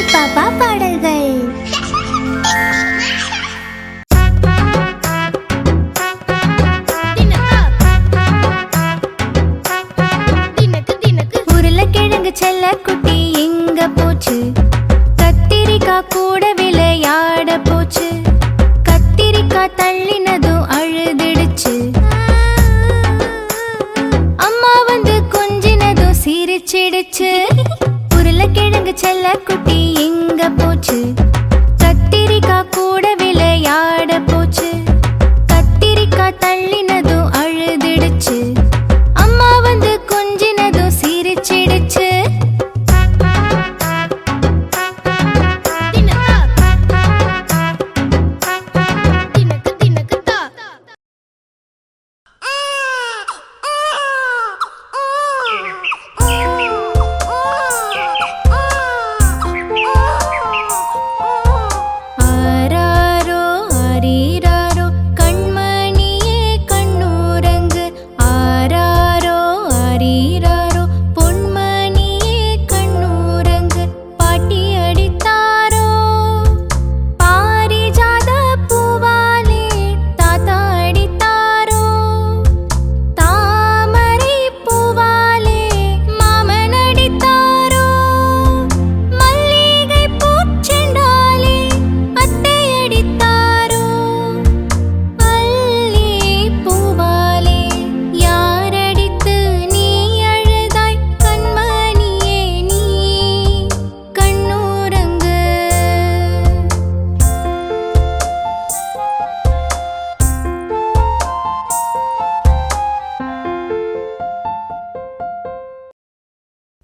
குட்டி பாப்பா பாடல்கள். உருளைக்கிழங்கு செல்ல குட்டி எங்க போச்சு? கத்திரிக்காய் கூட விளையாட போச்சு. கத்திரிக்காய் தள்ளினதும் அழுதுடுச்சு. அம்மா வந்து கொஞ்சினதும் சிரிச்சிடுச்சு. உருளைக்கிழங்கு செல்ல குட்டி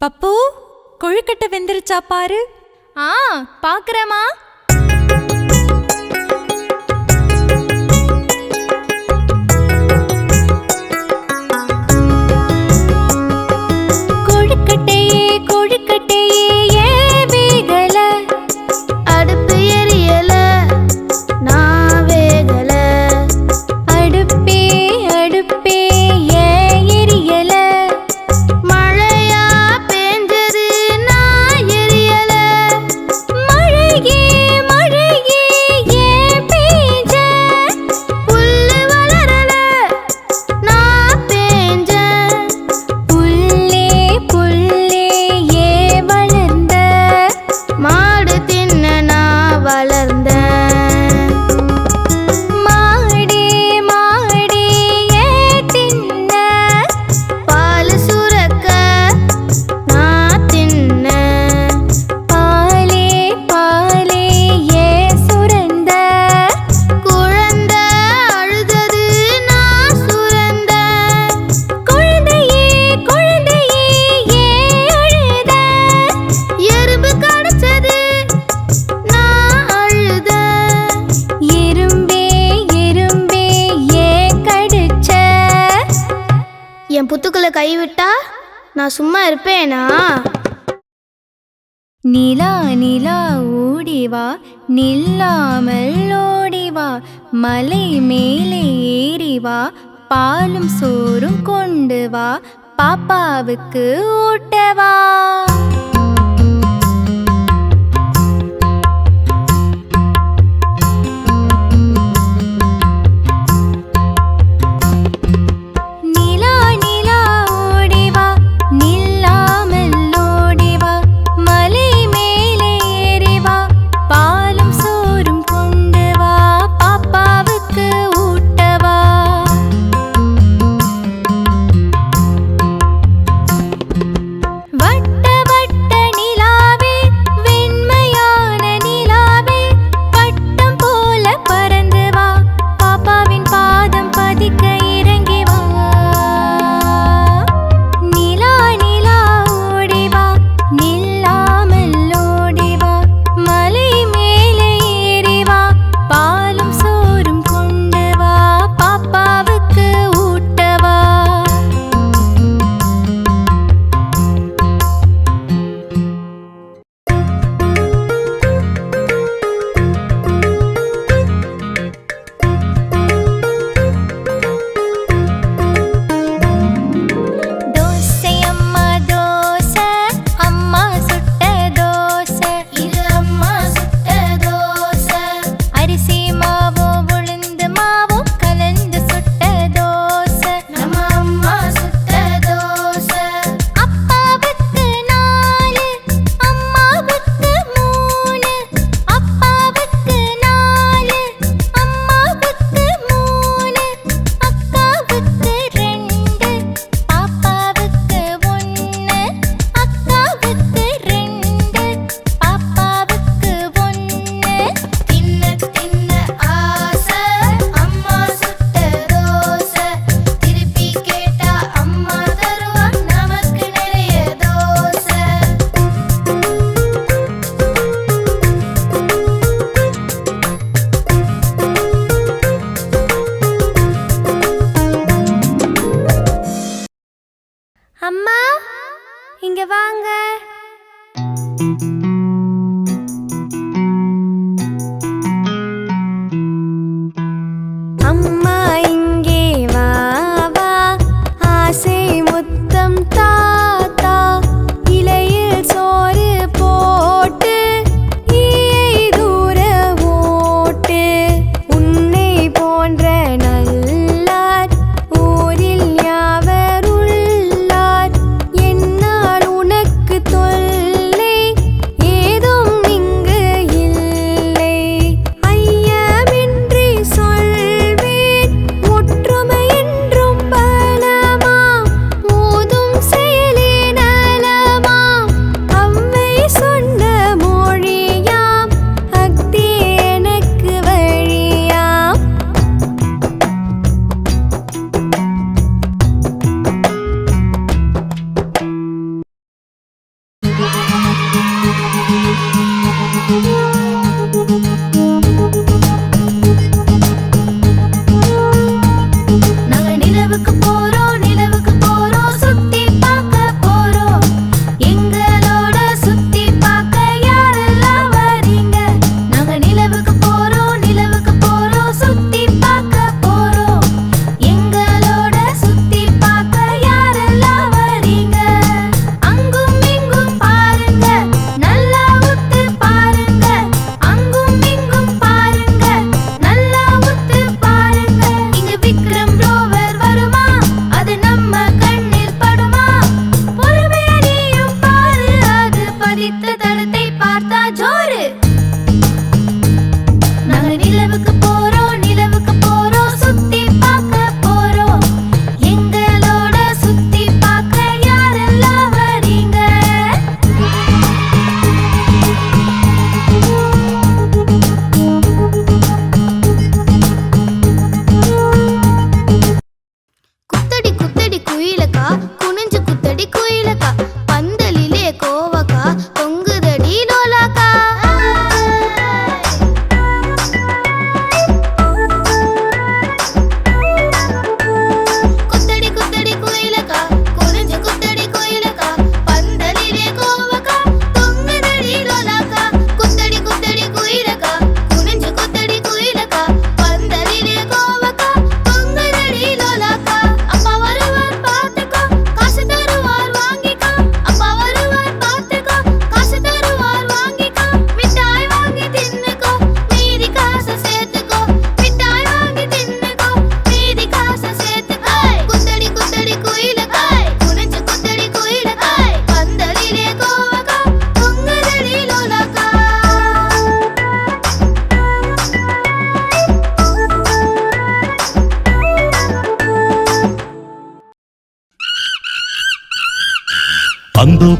பப்பு கொழுக்கட்டை வெந்துருச்சா பாரு. ஆ பார்க்குறேம்மா என் புத்துக்குள்ள கைவிட்டா நான் சும்மா இருப்பேனா? நிலா நிலா ஓடிவா நில்லாமல் ஓடிவா மலை மேலே ஏறிவா பாலும் சோறும் கொண்டு வா. பாப்பாவுக்கு ஊட்டவா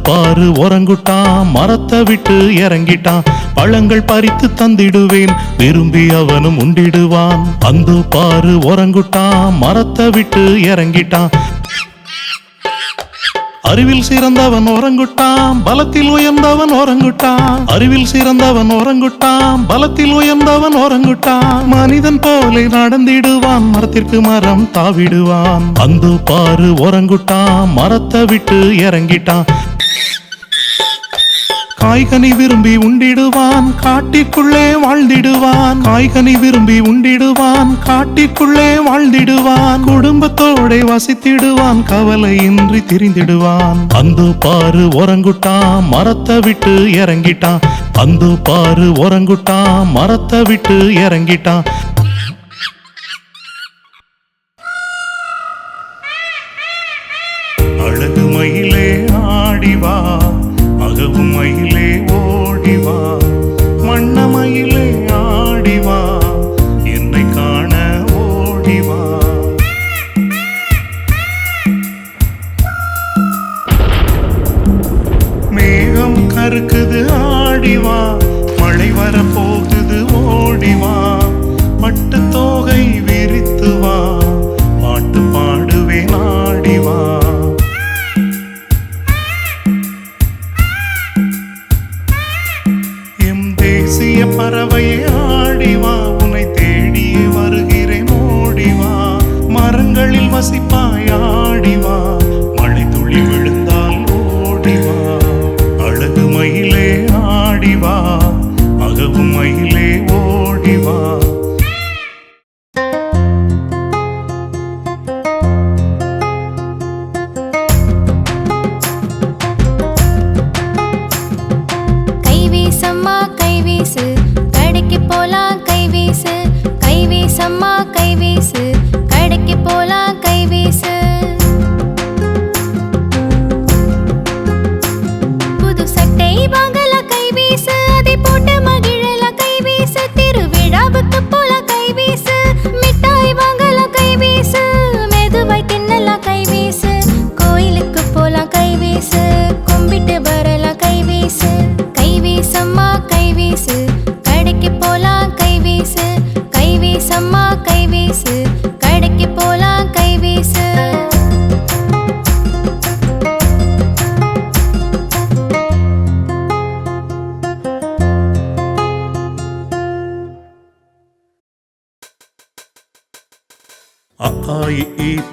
பாரு உறங்குட்டான் மரத்தை விட்டு இறங்கிட்டான். பழங்கள் பறித்து தந்திடுவேன் விரும்பி அவனும் உண்டிடுவான். அந்த பாரு உறங்குட்டான் மரத்தை விட்டு இறங்கிட்டான். அறிவில் சிறந்தவன் உறங்குட்டான் பலத்தில் உயர்ந்தவன் உறங்குட்டான். அறிவில் சிறந்தவன் உறங்குட்டான் பலத்தில் உயர்ந்தவன் உறங்குட்டான். மனிதன் போலே நடந்திடுவான் மரத்திற்கு மரம் தாவிடுவான். அந்த பாரு உறங்குட்டான் மரத்தை விட்டு இறங்கிட்டான். காய்கனி விரும்பி உண்டிடுவான் காட்டிக்குள்ளே வாழ்ந்திடுவான். காய்கனி விரும்பி உண்டிடுவான் காட்டிக்குள்ளே வாழ்ந்திடுவான். குடும்பத்தோட வசித்திடுவான் கவலையின்றி திரிந்திடுவான். அந்த பாரு உறங்குட்டான் மரத்தை விட்டு இறங்கிட்டான். அந்த பாரு உறங்குட்டான் மரத்தை விட்டு இறங்கிட்டான். உமையிலே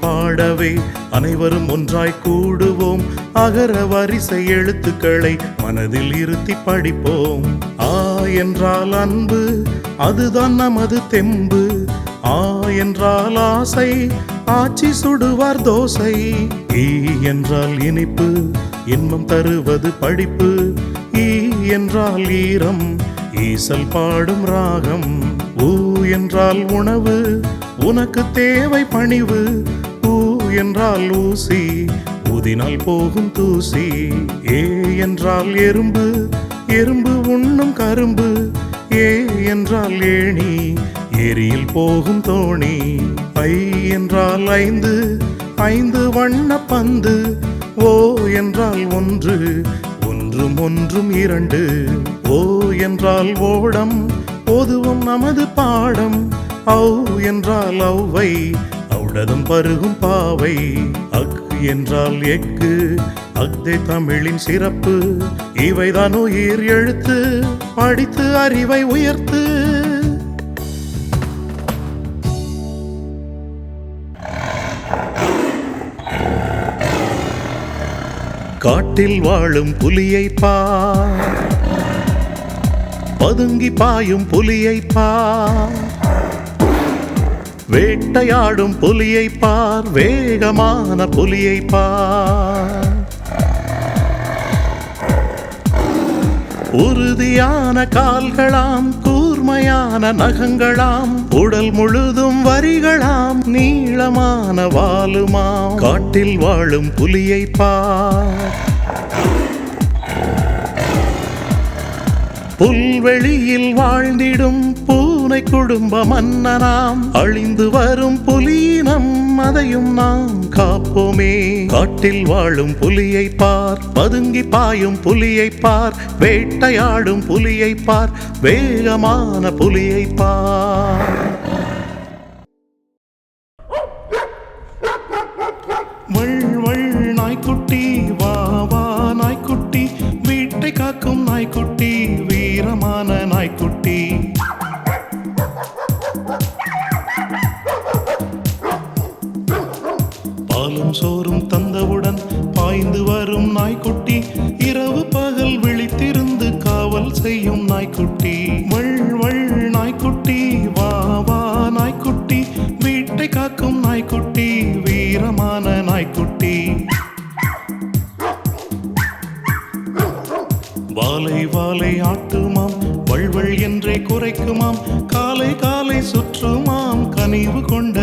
பாடவே அனைவரும் ஒன்றாய் கூடுவோம். அகர வரிசை எழுத்துக்களை மனதில் இருத்தி படிப்போம். ஆ என்றால் அன்பு அதுதான் நமது தெம்பு. ஆ என்றால் ஆசை ஆச்சி சுடுவார் தோசை. ஈ என்றால் இனிப்பு இன்பம் தருவது படிப்பு. ஈ என்றால் ஈரம் ஈசல் பாடும் ராகம். ஊ என்றால் உணவு உனக்கு தேவை பணிவு. ஊ என்றால் ஊசி ஊதினால் போகும் தூசி. ஏ என்றால் எறும்பு எறும்பு உண்ணும் கரும்பு. ஏ என்றால் ஏணி ஏரியில் போகும் தோணி. ஐ என்றால் ஐந்து ஐந்து வண்ண பந்து. ஓ என்றால் ஒன்று ஒன்றும் ஒன்றும் இரண்டு. ஓ என்றால் ஓடம் போதுவும் நமது பாடம். அவ் என்றால் அவ்வை ஔடதம் பருகும் பாவை. அக் என்றால் எக்கு அக்தே தமிழின் சிறப்பு. இவைதான் உயிர் எழுத்து படித்து அறிவை உயர்த்து. காட்டில் வாழும் புலியை பார். பதுங்கி பாயும் புலியை பார் வேட்டையாடும் புலியை பார் வேகமான புலியை பார் உறுதியான கால்களாம் கூர்மையான நகங்களாம் உடல் முழுதும் வரிகளாம் நீளமான வாலுமாம். காட்டில் வாழும் புலியை பார் புல்வெளியில் வாழ்ந்திடும் பூனை குடும்ப மன்னனாம். அழிந்து வரும் புலியினம் அதையும் நாம் காப்போமே. காட்டில் வாழும் புலியை பார் பதுங்கி பாயும் புலியை பார் வேட்டையாடும் புலியை பார் வேகமான புலியை பார். நாய்க்குட்டி வா வா நாய்க்குட்டி வீட்டை காக்கும் நாய்க்குட்டி. வாலை வாலை ஆட்டுமாம் வள்வள் என்றே குறைக்குமாம் காலை காலை சுற்றுமாம் கனிவு கொண்டு